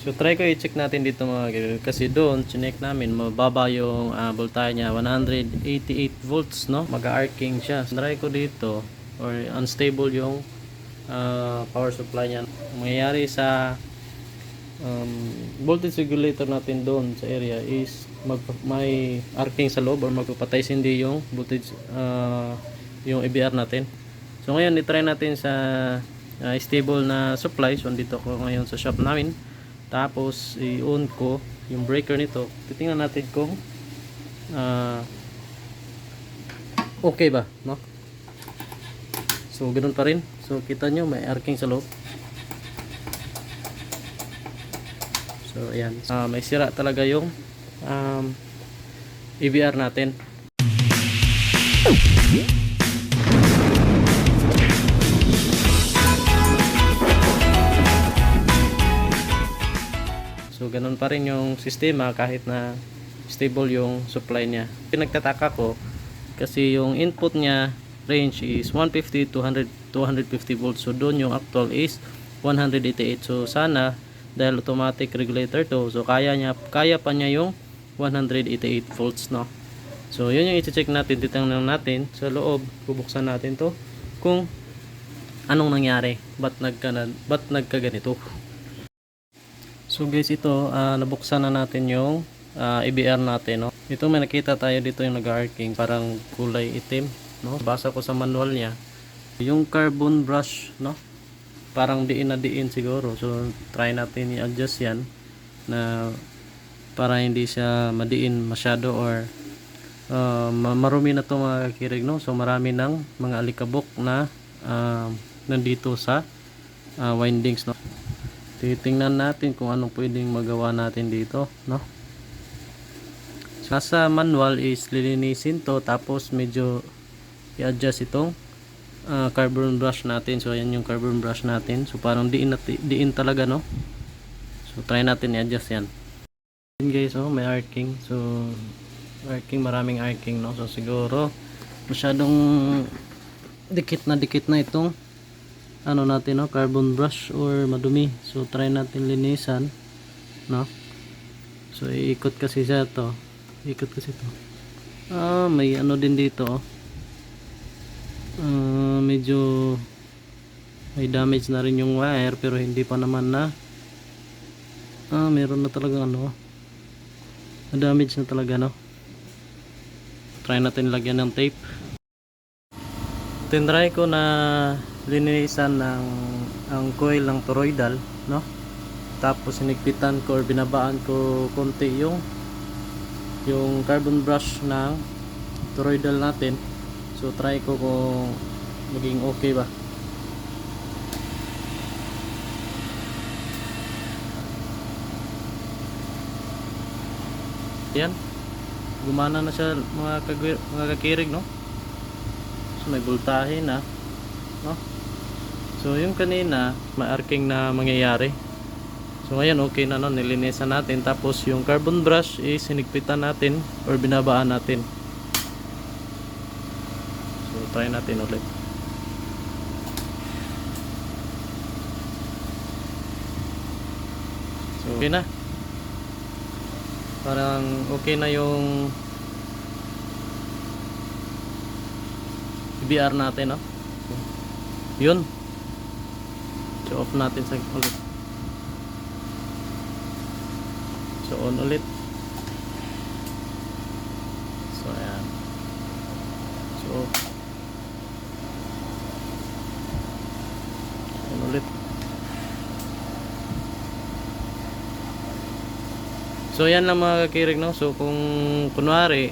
So try ko i-check natin dito mga kaibigan kasi doon chinek namin mababa yung uh, voltage niya 188 volts no mag-arcing siya. So, try ko dito or unstable yung ah, power supply niya. Ang Mangyayari sa um, voltage regulator natin doon sa area is mag may arcing sa loob or magpapatay hindi yung voltage ah, yung EBR natin. So ngayon i-try natin sa ah, stable na supply. So andito ko ngayon sa shop namin. Tapos i-on ko yung breaker nito. Titingnan natin kung ah, okay ba, no? So ganoon pa rin. So kita nyo may arcing sa loob. So ayan. Ah, may sira talaga yung um, EBR natin. So ganun pa rin yung sistema kahit na stable yung supply niya. Pinagtataka ko kasi yung input niya range is 150 to 100 250 volts. So doon yung actual is 188. So sana dahil automatic regulator to so kaya niya kaya pa niya yung 188 volts no. So yun yung i-check natin, titingnan natin sa loob, bubuksan natin to kung anong nangyari, ba't nagka ba't nagkaganito. So guys, ito ah, nabuksan na natin yung ah, EBR natin, no. Ito may nakita tayo dito yung nag-arcing, parang kulay itim, no. Basa ko sa manual niya. Yung carbon brush, no. Parang diin na diin siguro. So try natin i-adjust 'yan na para hindi siya madiin masyado or ma- marumi na to mga kirig, no. So marami ng mga alikabok na ah, nandito sa ah, windings, no. Titingnan natin kung anong pwedeng magawa natin dito, no? Sa manual is lilinisin to tapos medyo i-adjust itong ah, carbon brush natin. So ayan yung carbon brush natin. So parang diin diin talaga, no? So try natin i-adjust 'yan. Yun guys, oh, may arcing. So arcing, maraming arcing, no? So siguro masyadong dikit na dikit na itong ano natin no carbon brush or madumi. So try natin linisan no? So iikot kasi siya to. Ikot kasi to. Ah may ano din dito. Ah, medyo may damage na rin yung wire pero hindi pa naman na. Ah meron na talaga ano na damage na talaga no? Try natin lagyan ng tape tinry ko na lininisan ng ang coil ng toroidal no? Tapos sinigpitan ko or binabaan ko konti yung yung carbon brush ng toroidal natin. So try ko kung maging okay ba. Yan. Gumana na siya mga, mga kakirig no So may voltahe na, no? So yung kanina, ma-arcing na mangyayari. So ngayon okay na no, nilinisan natin tapos yung carbon brush is sinigpitan natin or binabaan natin. So try natin ulit. So okay na. Parang okay na yung BR natin, no? Yun. So, off natin sa ulit. So, on ulit. So, ayan. So, on ulit. So, yan lang mga kakirig, no? So, kung kunwari,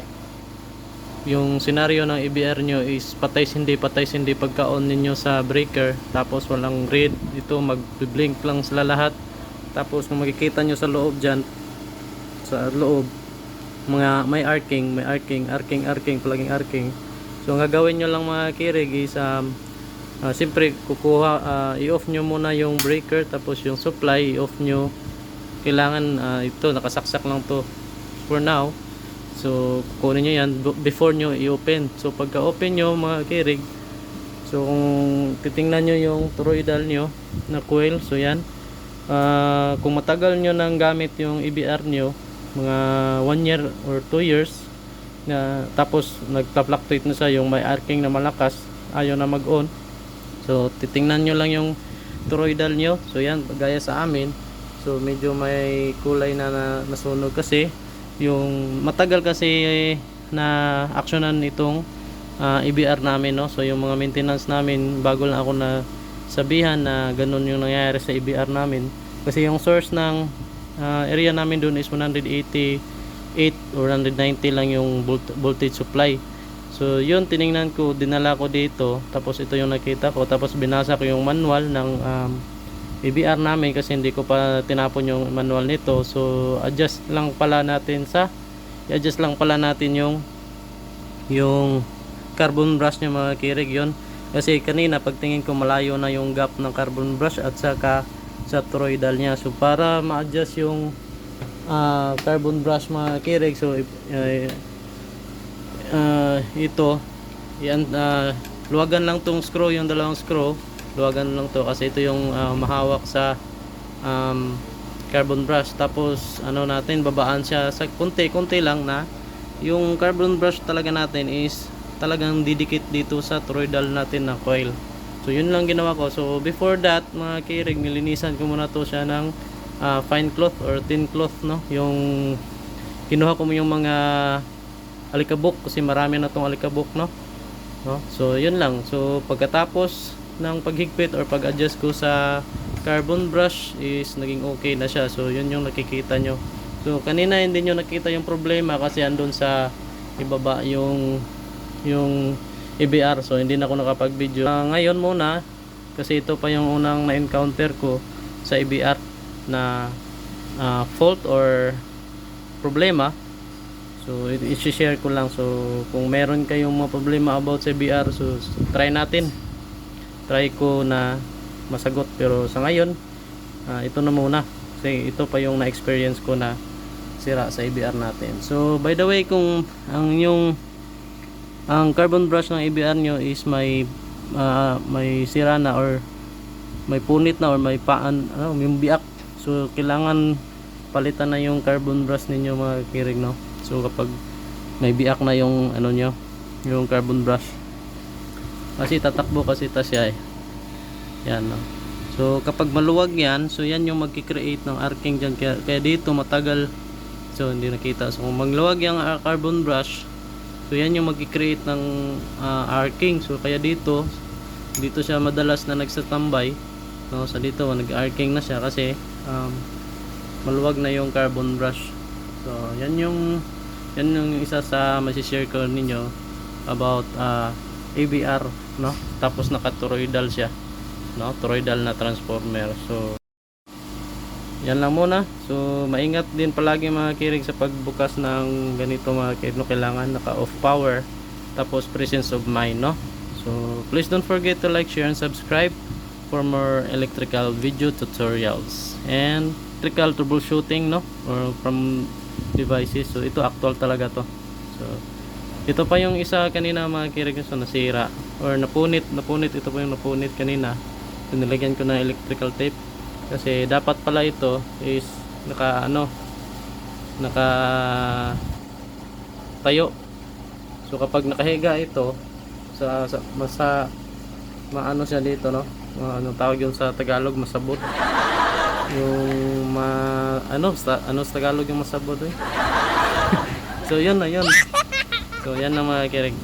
yung senaryo ng EBR nyo is patay hindi patay hindi pagka-on ninyo sa breaker. Tapos walang read ito mag-blink lang sila lahat. Tapos kung makikita nyo sa loob dyan sa loob mga may arcing may arcing arcing arcing palaging arcing. So ang gagawin nyo lang mga kirig is um, ah, siyempre kukuha ah, i-off nyo muna yung breaker tapos yung supply i-off nyo. Kailangan ah, ito nakasaksak lang to for now So, kunin nyo yan before nyo i-open. So, pagka open nyo mga kirig, so kung titingnan nyo yung toroidal nyo na coil, so yan, ah, kung matagal nyo nang gamit yung EBR nyo, mga 1 year or 2 years, na tapos nagpa-fluctuate na siya yung may arcing na malakas, ayaw na mag-on. So, titingnan nyo lang yung toroidal nyo. So, yan, gaya sa amin. So, medyo may kulay na, na nasunog kasi yung matagal kasi na aksyonan itong ah, EBR namin, no? So, yung mga maintenance namin, bago lang ako na sabihan na ganun yung nangyayari sa EBR namin. Kasi yung source ng ah, area namin doon is 188 or 190 lang yung volt- voltage supply. So, yun, tiningnan ko, dinala ko dito. Tapos, ito yung nakita ko. Tapos, binasa ko yung manual ng um, EBR namin kasi hindi ko pa tinapon yung manual nito. So, adjust lang pala natin sa i-adjust lang pala natin yung yung carbon brush niya mga kirig yon kasi kanina pagtingin ko malayo na yung gap ng carbon brush at saka sa toroidal niya. So para ma-adjust yung ah, carbon brush mga kirig so eh, ah, ito yan ah, luwagan lang tong screw yung dalawang screw luwagan lang to kasi ito yung ah, mahawak sa um, carbon brush. Tapos ano natin babaan siya sa konti-konti lang na. Yung carbon brush talaga natin is talagang didikit dito sa toroidal natin na coil. So yun lang ginawa ko. So before that mga kirig nilinisan ko muna to siya ng ah, fine cloth or thin cloth no? Yung kinuha ko mo yung mga alikabok kasi marami na tong alikabok no? No? So yun lang. So pagkatapos ng paghigpit or pag-adjust ko sa carbon brush is naging okay na siya. So yun yung nakikita nyo. So kanina hindi nyo nakita yung problema kasi andun sa ibaba yung yung EBR so hindi na ako nakapag video ngayon muna kasi ito pa yung unang na-encounter ko sa EBR na ah, fault or problema. So i-share ko lang. So kung meron kayong mga problema about sa EBR so s- try natin try ko na masagot. Pero sa ngayon ah, ito na muna. Kasi ito pa yung na-experience ko na sira sa EBR natin. So by the way kung ang yung ang carbon brush ng EBR nyo is may ah, may sira na or may punit na or may paan ano, yung biak. So kailangan palitan na yung carbon brush ninyo mga kirig no? So kapag may biak na yung ano nyo yung carbon brush kasi tatakbo kasi ta siya eh. Yan no? So kapag maluwag yan so yan yung magki-create ng arcing dyan. Kaya, kaya dito matagal. So hindi nakita. So kung magluwag yung ah, carbon brush so yan yung magki-create ng ah, arcing. So kaya dito dito siya madalas na nagsatambay. No sa dito nag-arcing na siya kasi um, maluwag na yung carbon brush. So yan yung yan yung isa sa masishare ko ninyo about ah, ABR no? Tapos naka-toroidal siya no? Toroidal na transformer. So yan lang muna. So maingat din palagi mga kirig sa pagbukas ng ganito mga kirig no? Kailangan naka off power tapos presence of mind no? So please don't forget to like share and subscribe for more electrical video tutorials and electrical troubleshooting no? Or from devices. So ito actual talaga to. So ito pa yung isa kanina mga kirig so nasira. Or napunit napunit ito pa yung napunit kanina. So, ko ng electrical tape. Kasi dapat pala ito is naka ano naka tayo. So kapag nakahiga ito sa, sa masa maano siya dito no? Anong tawag yun sa Tagalog? Masabot. Yung ma ano sa ano sa Tagalog yung masabot eh? So yun na yun so yan na mga kirig